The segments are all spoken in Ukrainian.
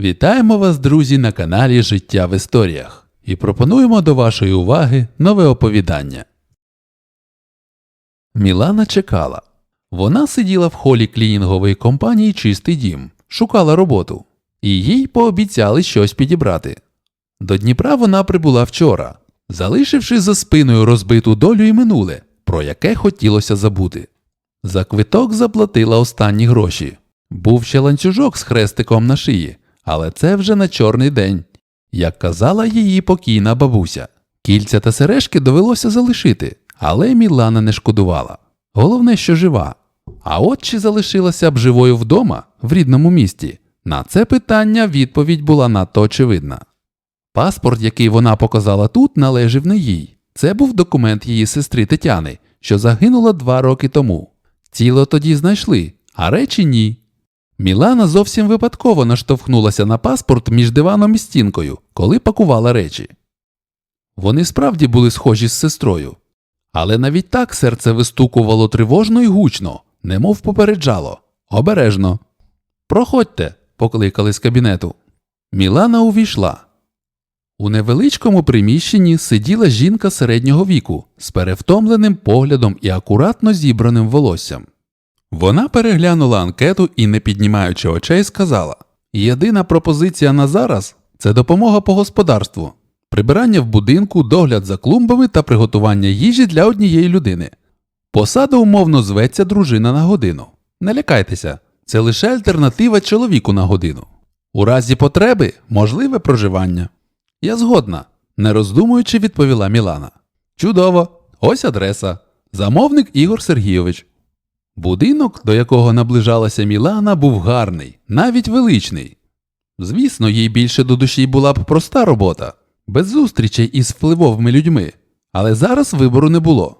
Вітаємо вас, друзі, на каналі Життя в історіях і пропонуємо до вашої уваги нове оповідання. Мілана чекала. Вона сиділа в холі клінінгової компанії Чистий дім, шукала роботу, і їй пообіцяли щось підібрати. До Дніпра вона прибула вчора, залишивши за спиною розбиту долю і минуле, про яке хотілося забути. За квиток заплатила останні гроші. Був ще ланцюжок з хрестиком на шиї, але це вже на чорний день, як казала її покійна бабуся. Кільця та сережки довелося залишити, але Мілана не шкодувала. Головне, що жива. А от чи залишилася б живою вдома, в рідному місті? На це питання відповідь була надто очевидна. Паспорт, який вона показала тут, належав не їй. Це був документ її сестри Тетяни, що загинула два роки тому. Тіло тоді знайшли, а речі ні. Мілана зовсім випадково наштовхнулася на паспорт між диваном і стінкою, коли пакувала речі. Вони справді були схожі з сестрою. Але навіть так серце вистукувало тривожно і гучно, немов попереджало. Обережно. Проходьте, покликали з кабінету. Мілана увійшла. У невеличкому приміщенні сиділа жінка середнього віку з перевтомленим поглядом і акуратно зібраним волоссям. Вона переглянула анкету і, не піднімаючи очей, сказала: Єдина пропозиція на зараз це допомога по господарству, прибирання в будинку, догляд за клумбами та приготування їжі для однієї людини. Посада умовно зветься дружина на годину. Не лякайтеся, це лише альтернатива чоловіку на годину. У разі потреби можливе проживання. Я згодна, не роздумуючи, відповіла Мілана. Чудово, ось адреса. Замовник Ігор Сергійович. Будинок, до якого наближалася Мілана, був гарний, навіть величний. Звісно, їй більше до душі була б проста робота, без зустрічей із впливовими людьми, але зараз вибору не було.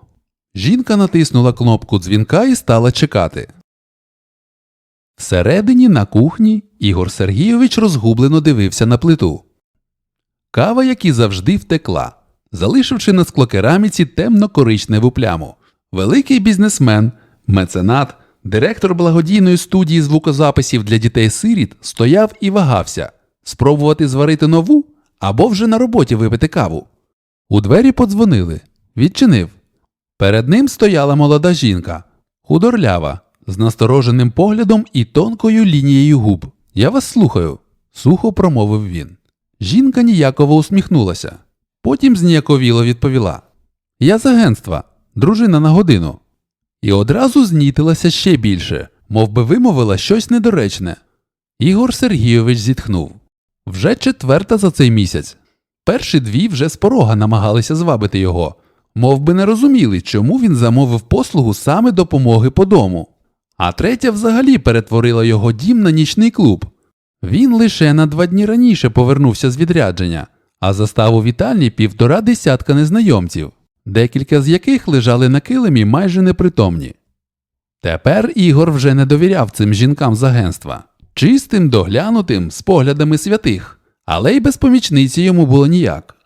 Жінка натиснула кнопку дзвінка і стала чекати. Всередині на кухні Ігор Сергійович розгублено дивився на плиту. Кава, як і завжди, втекла, залишивши на склокераміці темно-коричневу пляму. Великий бізнесмен, меценат, директор благодійної студії звукозаписів для дітей-сиріт стояв і вагався спробувати зварити нову або вже на роботі випити каву. У двері подзвонили. Відчинив. Перед ним стояла молода жінка, худорлява, з настороженим поглядом і тонкою лінією губ. Я вас слухаю, сухо промовив він. Жінка ніяково усміхнулася. Потім зніяковіло відповіла: Я з агентства, дружина на годину. І одразу знітилася ще більше, мов би вимовила щось недоречне. Ігор Сергійович зітхнув. Вже четверта за цей місяць. Перші дві вже з порога намагалися звабити його, мов би не розуміли, чому він замовив послугу саме допомоги по дому. А третя взагалі перетворила його дім на нічний клуб. Він лише на два дні раніше повернувся з відрядження, а застав у вітальні півтора десятка незнайомців, декілька з яких лежали на килимі майже непритомні. Тепер Ігор вже не довіряв цим жінкам з агентства, чистим, доглянутим, з поглядами святих, але й без помічниці йому було ніяк.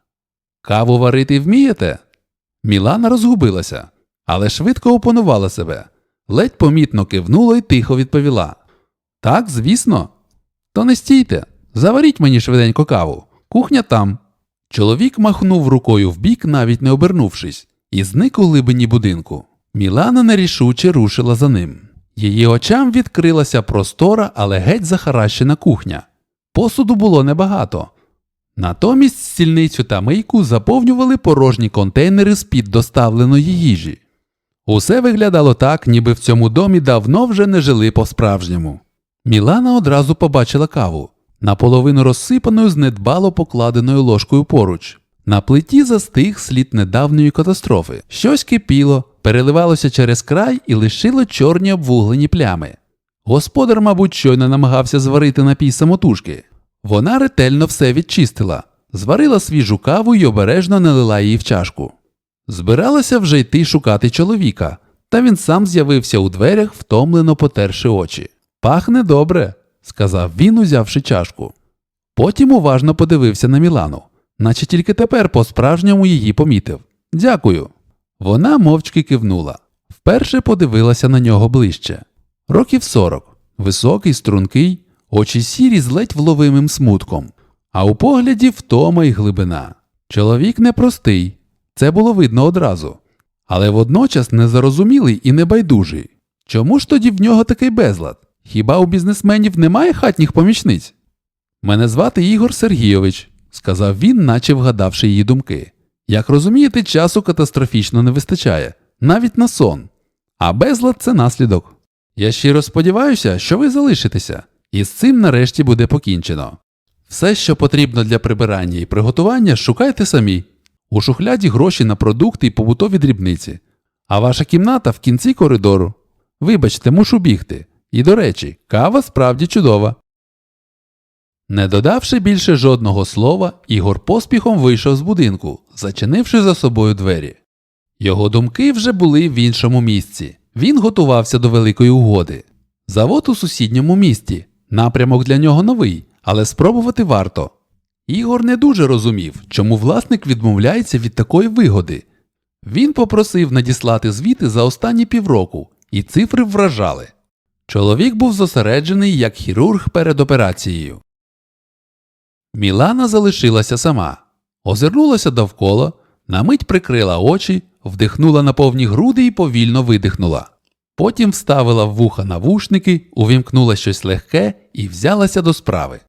Каву варити вмієте? Мілана розгубилася, але швидко опанувала себе, ледь помітно кивнула і тихо відповіла Так, звісно. То не стійте, заваріть мені швиденько каву, кухня там. Чоловік махнув рукою вбік, навіть не обернувшись, і зник у глибині будинку. Мілана нерішуче рушила за ним. Її очам відкрилася простора, але геть захаращена кухня. Посуду було небагато. Натомість стільницю та мийку заповнювали порожні контейнери з-під доставленої їжі. Усе виглядало так, ніби в цьому домі давно вже не жили по-справжньому. Мілана одразу побачила каву, наполовину розсипаною з недбало покладеною ложкою поруч. На плиті застиг слід недавньої катастрофи. Щось кипіло, переливалося через край і лишило чорні обвуглені плями. Господар, мабуть, щойно намагався зварити напій самотужки. Вона ретельно все відчистила, зварила свіжу каву і обережно налила її в чашку. Збиралася вже йти шукати чоловіка, та він сам з'явився у дверях, втомлено потерши очі. Пахне добре, сказав він, узявши чашку. Потім уважно подивився на Мілану, наче тільки тепер по-справжньому її помітив. Дякую. Вона мовчки кивнула. Вперше подивилася на нього ближче. Років сорок, високий, стрункий, очі сірі з ледь вловимим смутком, а у погляді втома й глибина. Чоловік непростий, це було видно одразу, але водночас незарозумілий і небайдужий. Чому ж тоді в нього такий безлад? Хіба у бізнесменів немає хатніх помічниць? Мене звати Ігор Сергійович, сказав він, наче вгадавши її думки. Як розумієте, часу катастрофічно не вистачає, навіть на сон. А безлад це наслідок. Я щиро сподіваюся, що ви залишитеся, і з цим нарешті буде покінчено. Все, що потрібно для прибирання і приготування, шукайте самі. У шухляді гроші на продукти і побутові дрібниці. А ваша кімната в кінці коридору. Вибачте, мушу бігти. І до речі, кава справді чудова. Не додавши більше жодного слова, Ігор поспіхом вийшов з будинку, зачинивши за собою двері. Його думки вже були в іншому місці. Він готувався до великої угоди. Завод у сусідньому місті. Напрямок для нього новий, але спробувати варто. Ігор не дуже розумів, чому власник відмовляється від такої вигоди. Він попросив надіслати звіти за останні півроку, і цифри вражали. Чоловік був зосереджений як хірург перед операцією. Мілана залишилася сама, озирнулася довкола, на мить прикрила очі, вдихнула на повні груди і повільно видихнула. Потім вставила в вуха навушники, увімкнула щось легке і взялася до справи.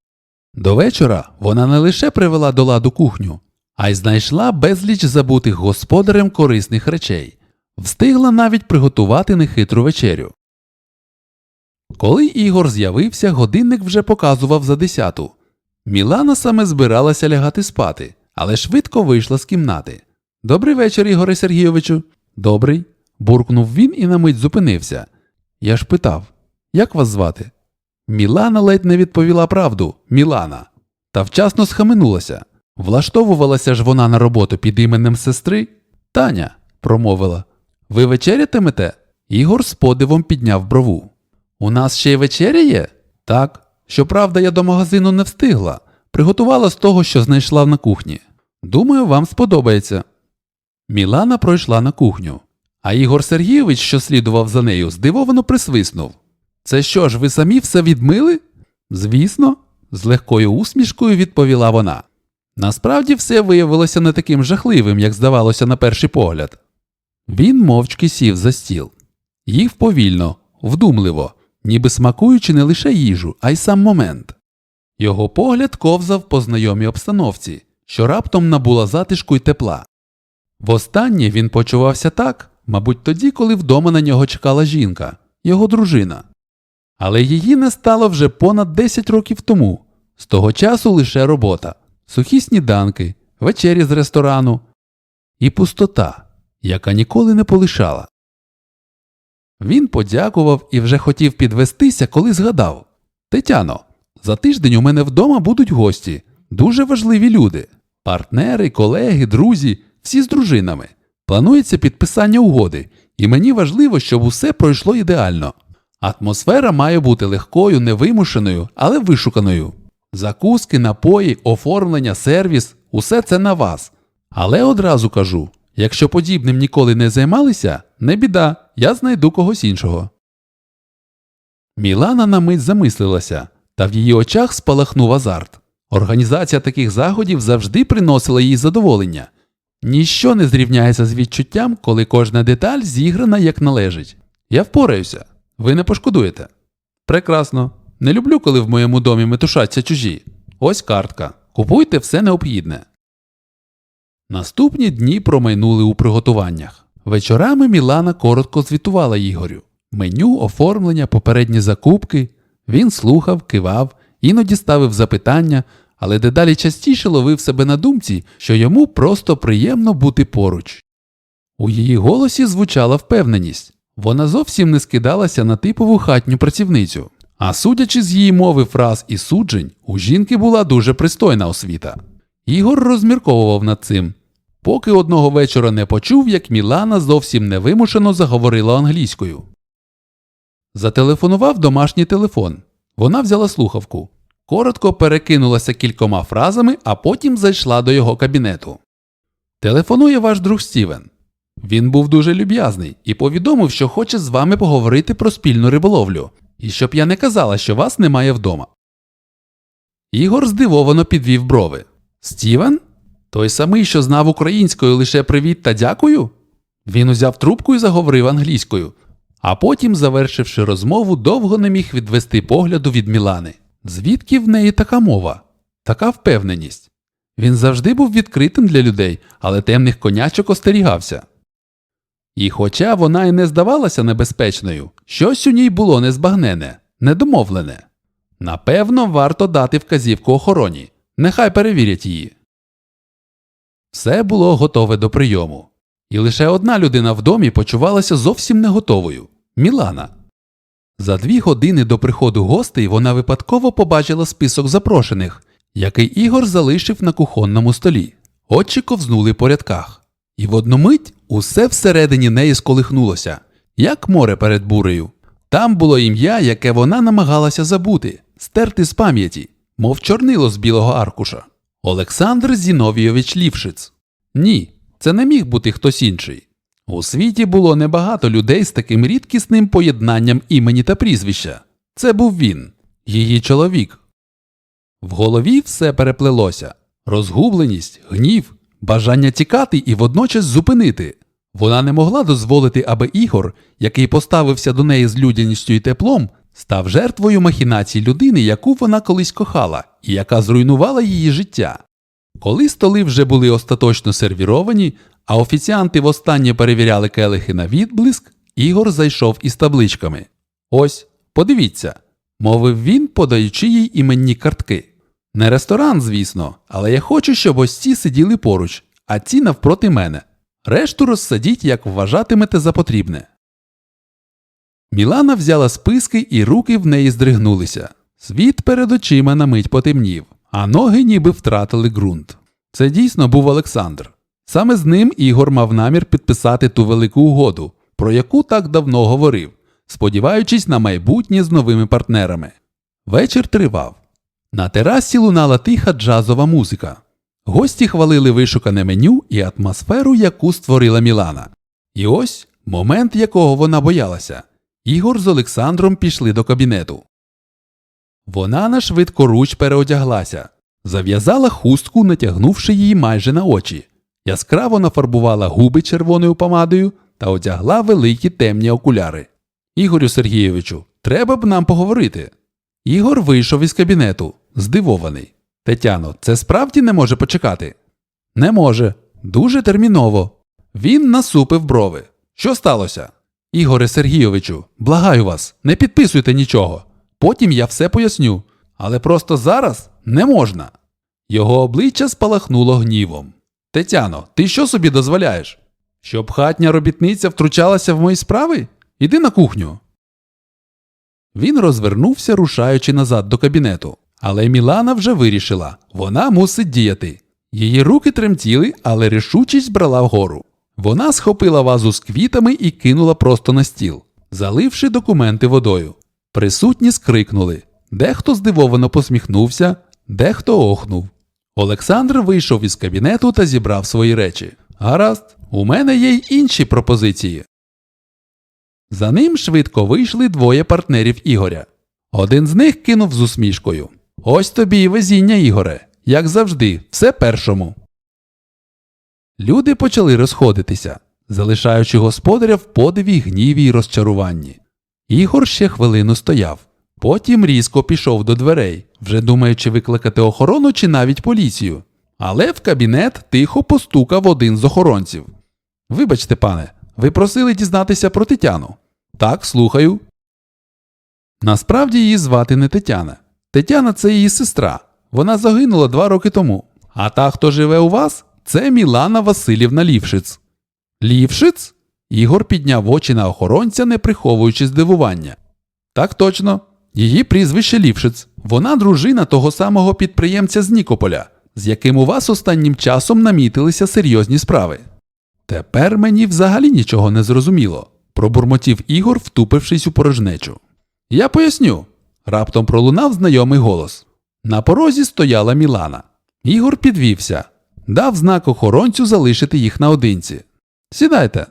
До вечора вона не лише привела до ладу кухню, а й знайшла безліч забутих господарем корисних речей, встигла навіть приготувати нехитру вечерю. Коли Ігор з'явився, годинник вже показував за десяту. Мілана саме збиралася лягати спати, але швидко вийшла з кімнати. Добрий вечір, Ігоре Сергійовичу. Добрий. буркнув він і на мить зупинився. Я ж питав, як вас звати? Мілана ледь не відповіла правду Мілана, та вчасно схаменулася. Влаштовувалася ж вона на роботу під іменем сестри. Таня, промовила. Ви вечерятимете? Ігор з подивом підняв брову. У нас ще й вечеря є? Так. Щоправда, я до магазину не встигла. Приготувала з того, що знайшла на кухні. Думаю, вам сподобається. Мілана пройшла на кухню, а Ігор Сергійович, що слідував за нею, здивовано присвиснув. Це що ж, ви самі все відмили? Звісно, з легкою усмішкою відповіла вона. Насправді все виявилося не таким жахливим, як здавалося на перший погляд. Він мовчки сів за стіл. Їв повільно, вдумливо, ніби смакуючи не лише їжу, а й сам момент. Його погляд ковзав по знайомій обстановці, що раптом набула затишку й тепла. Востаннє він почувався так, мабуть, тоді, коли вдома на нього чекала жінка, його дружина. Але її не стало вже понад 10 років тому. З того часу лише робота, сухі сніданки, вечері з ресторану і пустота, яка ніколи не полишала. Він подякував і вже хотів підвестися, коли згадав Тетяно, за тиждень у мене вдома будуть гості, дуже важливі люди, партнери, колеги, друзі, всі з дружинами. Планується підписання угоди, і мені важливо, щоб усе пройшло ідеально. Атмосфера має бути легкою, невимушеною, але вишуканою. Закуски, напої, оформлення, сервіс усе це на вас. Але одразу кажу якщо подібним ніколи не займалися, не біда, я знайду когось іншого. Мілана на мить замислилася, та в її очах спалахнув азарт. Організація таких заходів завжди приносила їй задоволення. Ніщо не зрівняється з відчуттям, коли кожна деталь зіграна як належить. Я впораюся. Ви не пошкодуєте. Прекрасно. Не люблю, коли в моєму домі метушаться чужі. Ось картка. Купуйте все необхідне. Наступні дні промайнули у приготуваннях. Вечорами Мілана коротко звітувала Ігорю. Меню, оформлення, попередні закупки. Він слухав, кивав, іноді ставив запитання, але дедалі частіше ловив себе на думці, що йому просто приємно бути поруч. У її голосі звучала впевненість. Вона зовсім не скидалася на типову хатню працівницю. А судячи з її мови фраз і суджень, у жінки була дуже пристойна освіта. Ігор розмірковував над цим, поки одного вечора не почув, як Мілана зовсім невимушено заговорила англійською. Зателефонував домашній телефон. Вона взяла слухавку, коротко перекинулася кількома фразами, а потім зайшла до його кабінету. Телефонує ваш друг Стівен. Він був дуже люб'язний і повідомив, що хоче з вами поговорити про спільну риболовлю, і щоб я не казала, що вас немає вдома. Ігор здивовано підвів брови. Стівен? Той самий, що знав українською лише привіт та дякую? Він узяв трубку і заговорив англійською, а потім, завершивши розмову, довго не міг відвести погляду від Мілани. Звідки в неї така мова, така впевненість? Він завжди був відкритим для людей, але темних конячок остерігався. І хоча вона й не здавалася небезпечною, щось у ній було незбагнене, недомовлене. Напевно, варто дати вказівку охороні. Нехай перевірять її. Все було готове до прийому. І лише одна людина в домі почувалася зовсім не готовою Мілана. За дві години до приходу гостей вона випадково побачила список запрошених, який Ігор залишив на кухонному столі. Очі ковзнули по рядках. І в одну мить усе всередині неї сколихнулося, як море перед бурею. Там було ім'я, яке вона намагалася забути, стерти з пам'яті, мов чорнило з білого аркуша. Олександр Зіновійович Лівшиц. Ні, це не міг бути хтось інший. У світі було небагато людей з таким рідкісним поєднанням імені та прізвища. Це був він, її чоловік. В голові все переплелося розгубленість, гнів, бажання тікати і водночас зупинити. Вона не могла дозволити, аби Ігор, який поставився до неї з людяністю і теплом, став жертвою махінацій людини, яку вона колись кохала, і яка зруйнувала її життя. Коли столи вже були остаточно сервіровані, а офіціанти востаннє перевіряли келихи на відблиск, Ігор зайшов із табличками. Ось, подивіться, мовив він, подаючи їй іменні картки. Не ресторан, звісно, але я хочу, щоб ось ці сиділи поруч, а ці навпроти мене. Решту розсадіть, як вважатимете за потрібне. Мілана взяла списки, і руки в неї здригнулися. Світ перед очима на мить потемнів, а ноги ніби втратили ґрунт. Це дійсно був Олександр. Саме з ним Ігор мав намір підписати ту велику угоду, про яку так давно говорив, сподіваючись на майбутнє з новими партнерами. Вечір тривав. На терасі лунала тиха джазова музика. Гості хвалили вишукане меню і атмосферу, яку створила Мілана. І ось момент, якого вона боялася. Ігор з Олександром пішли до кабінету. Вона на швидкоруч переодяглася, зав'язала хустку, натягнувши її майже на очі, яскраво нафарбувала губи червоною помадою та одягла великі темні окуляри. Ігорю Сергійовичу, треба б нам поговорити. Ігор вийшов із кабінету, здивований. Тетяно, це справді не може почекати? Не може. Дуже терміново. Він насупив брови. Що сталося? Ігоре Сергійовичу, благаю вас, не підписуйте нічого. Потім я все поясню. Але просто зараз не можна. Його обличчя спалахнуло гнівом. Тетяно, ти що собі дозволяєш? Щоб хатня робітниця втручалася в мої справи? Іди на кухню. Він розвернувся, рушаючи назад до кабінету. Але Мілана вже вирішила вона мусить діяти. Її руки тремтіли, але рішучість брала вгору. Вона схопила вазу з квітами і кинула просто на стіл, заливши документи водою. Присутні скрикнули. Дехто здивовано посміхнувся, дехто охнув. Олександр вийшов із кабінету та зібрав свої речі. Гаразд, у мене є й інші пропозиції. За ним швидко вийшли двоє партнерів Ігоря. Один з них кинув з усмішкою. Ось тобі і везіння, Ігоре, як завжди, все першому. Люди почали розходитися, залишаючи господаря в подиві, гніві й розчаруванні. Ігор ще хвилину стояв, потім різко пішов до дверей, вже думаючи викликати охорону чи навіть поліцію. Але в кабінет тихо постукав один з охоронців. Вибачте, пане, ви просили дізнатися про Тетяну. Так, слухаю. Насправді її звати не Тетяна. Тетяна це її сестра. Вона загинула два роки тому. А та, хто живе у вас, це Мілана Васильівна Лівшиц. Лівшиц? Ігор підняв очі на охоронця, не приховуючи здивування. Так точно. Її прізвище Лівшиц. Вона дружина того самого підприємця з Нікополя, з яким у вас останнім часом намітилися серйозні справи. Тепер мені взагалі нічого не зрозуміло, пробурмотів Ігор, втупившись у порожнечу. Я поясню. Раптом пролунав знайомий голос. На порозі стояла Мілана. Ігор підвівся, дав знак охоронцю залишити їх наодинці. Сідайте.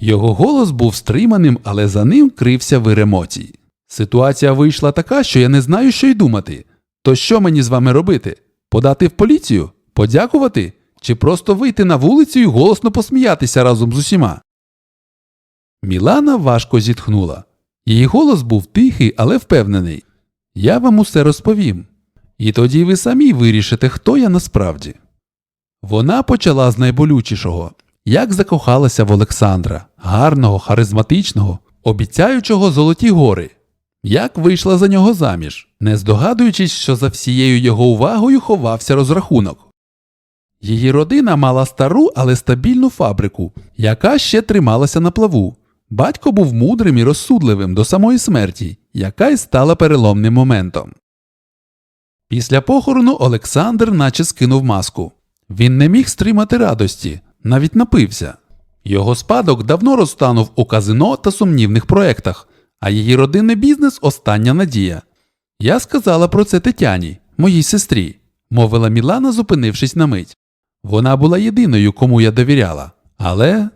Його голос був стриманим, але за ним крився вир емоцій. Ситуація вийшла така, що я не знаю, що й думати. То що мені з вами робити? Подати в поліцію? Подякувати? Чи просто вийти на вулицю і голосно посміятися разом з усіма? Мілана важко зітхнула. Її голос був тихий, але впевнений. Я вам усе розповім. І тоді ви самі вирішите, хто я насправді. Вона почала з найболючішого як закохалася в Олександра, гарного, харизматичного, обіцяючого золоті гори, як вийшла за нього заміж, не здогадуючись, що за всією його увагою ховався розрахунок. Її родина мала стару, але стабільну фабрику, яка ще трималася на плаву. Батько був мудрим і розсудливим до самої смерті, яка й стала переломним моментом. Після похорону Олександр наче скинув маску. Він не міг стримати радості, навіть напився. Його спадок давно розтанув у казино та сумнівних проектах, а її родинний бізнес остання надія. Я сказала про це Тетяні, моїй сестрі, мовила Мілана, зупинившись на мить. Вона була єдиною, кому я довіряла, але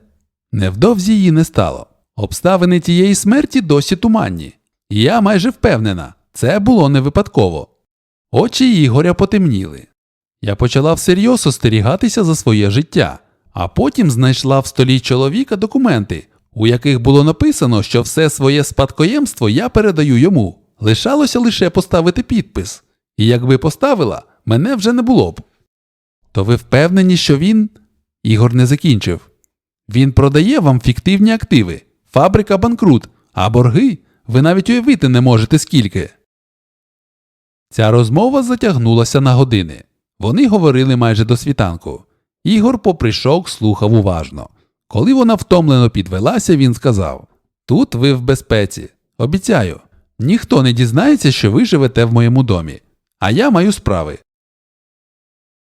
невдовзі її не стало. Обставини тієї смерті досі туманні, і я майже впевнена, це було не випадково. Очі Ігоря потемніли. Я почала всерйоз остерігатися за своє життя, а потім знайшла в столі чоловіка документи, у яких було написано, що все своє спадкоємство я передаю йому. Лишалося лише поставити підпис. І якби поставила, мене вже не було б. То ви впевнені, що він. Ігор не закінчив. Він продає вам фіктивні активи, фабрика банкрут, а борги ви навіть уявити не можете скільки. Ця розмова затягнулася на години. Вони говорили майже до світанку. Ігор попри шок слухав уважно. Коли вона втомлено підвелася, він сказав Тут ви в безпеці. Обіцяю, ніхто не дізнається, що ви живете в моєму домі, а я маю справи.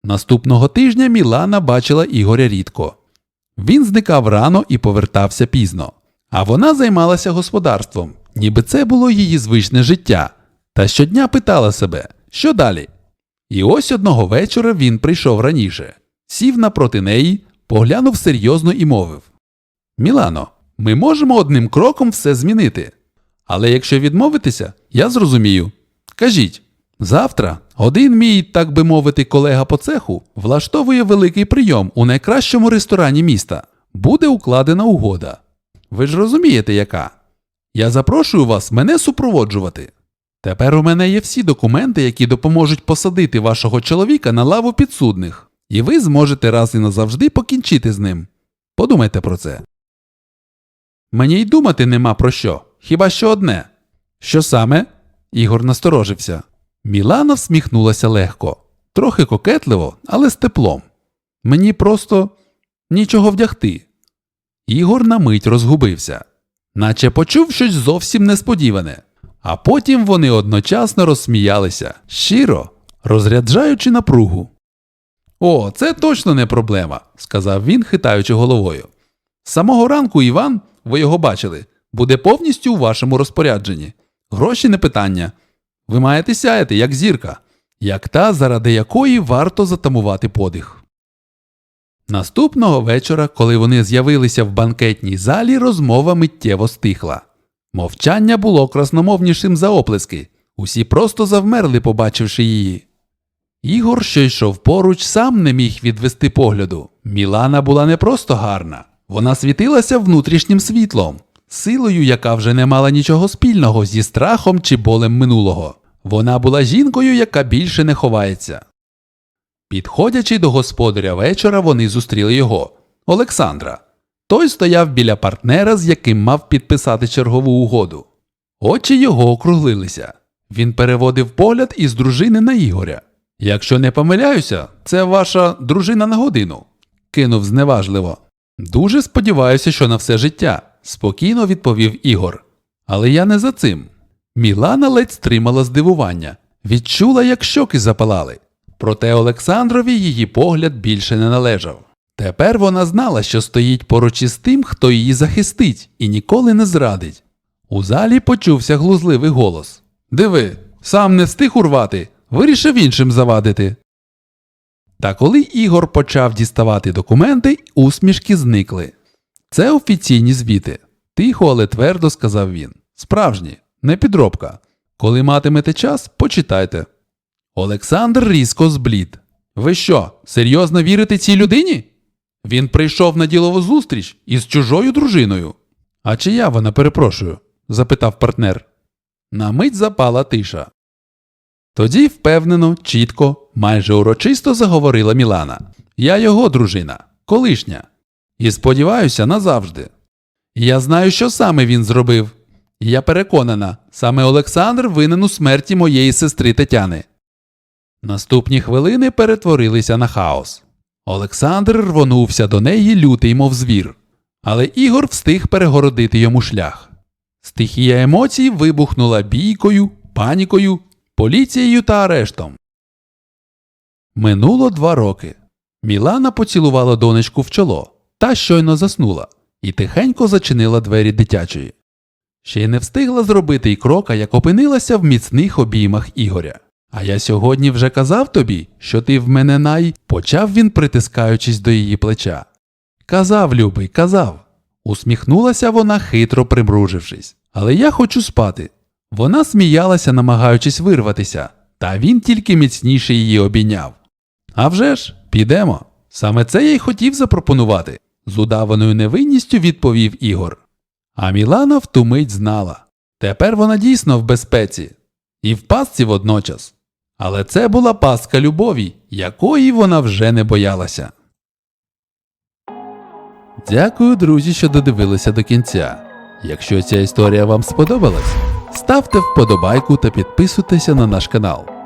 Наступного тижня Мілана бачила Ігоря рідко. Він зникав рано і повертався пізно, а вона займалася господарством, ніби це було її звичне життя, та щодня питала себе, що далі. І ось одного вечора він прийшов раніше, сів напроти неї, поглянув серйозно і мовив Мілано, ми можемо одним кроком все змінити. Але якщо відмовитися, я зрозумію. Кажіть, завтра один мій, так би мовити, колега по цеху влаштовує великий прийом у найкращому ресторані міста. Буде укладена угода. Ви ж розумієте, яка? Я запрошую вас мене супроводжувати. Тепер у мене є всі документи, які допоможуть посадити вашого чоловіка на лаву підсудних, і ви зможете раз і назавжди покінчити з ним. Подумайте про це. Мені й думати нема про що, хіба що одне. Що саме? Ігор насторожився. Мілана всміхнулася легко, трохи кокетливо, але з теплом. Мені просто нічого вдягти. Ігор на мить розгубився, наче почув щось зовсім несподіване. А потім вони одночасно розсміялися, щиро, розряджаючи напругу. О, це точно не проблема, сказав він, хитаючи головою. З самого ранку Іван, ви його бачили, буде повністю у вашому розпорядженні. Гроші не питання. Ви маєте сяяти, як зірка, як та, заради якої варто затамувати подих. Наступного вечора, коли вони з'явилися в банкетній залі, розмова миттєво стихла. Мовчання було красномовнішим за оплески. Усі просто завмерли, побачивши її. Ігор, що йшов поруч, сам не міг відвести погляду. Мілана була не просто гарна, вона світилася внутрішнім світлом, силою, яка вже не мала нічого спільного зі страхом чи болем минулого. Вона була жінкою, яка більше не ховається. Підходячи до господаря вечора, вони зустріли його Олександра. Той стояв біля партнера, з яким мав підписати чергову угоду. Очі його округлилися. Він переводив погляд із дружини на Ігоря. Якщо не помиляюся, це ваша дружина на годину, кинув зневажливо. Дуже сподіваюся, що на все життя, спокійно відповів Ігор. Але я не за цим. Мілана ледь стримала здивування, відчула, як щоки запалали. Проте Олександрові її погляд більше не належав. Тепер вона знала, що стоїть поруч із тим, хто її захистить і ніколи не зрадить. У залі почувся глузливий голос Диви, сам не встиг урвати, вирішив іншим завадити. Та коли Ігор почав діставати документи, усмішки зникли. Це офіційні звіти. Тихо, але твердо сказав він. Справжні, не підробка. Коли матимете час, почитайте. Олександр різко зблід. Ви що, серйозно вірите цій людині? Він прийшов на ділову зустріч із чужою дружиною. А чия вона, перепрошую? запитав партнер. На мить запала тиша. Тоді впевнено, чітко, майже урочисто заговорила Мілана. Я його дружина, колишня. І сподіваюся, назавжди. Я знаю, що саме він зробив. Я переконана, саме Олександр винен у смерті моєї сестри Тетяни. Наступні хвилини перетворилися на хаос. Олександр рвонувся до неї лютий, мов звір, але Ігор встиг перегородити йому шлях. Стихія емоцій вибухнула бійкою, панікою, поліцією та арештом. Минуло два роки. Мілана поцілувала донечку в чоло та щойно заснула і тихенько зачинила двері дитячої. Ще й не встигла зробити й крока, як опинилася в міцних обіймах Ігоря. А я сьогодні вже казав тобі, що ти в мене най, почав він, притискаючись до її плеча. Казав, любий, казав. Усміхнулася вона, хитро примружившись. Але я хочу спати. Вона сміялася, намагаючись вирватися, та він тільки міцніше її обійняв. А вже ж, підемо. Саме це я й хотів запропонувати, з удаваною невинністю відповів Ігор. А Мілана в ту мить знала. Тепер вона дійсно в безпеці. І в пастці водночас. Але це була пастка любові, якої вона вже не боялася. Дякую, друзі, що додивилися до кінця. Якщо ця історія вам сподобалась, ставте вподобайку та підписуйтеся на наш канал.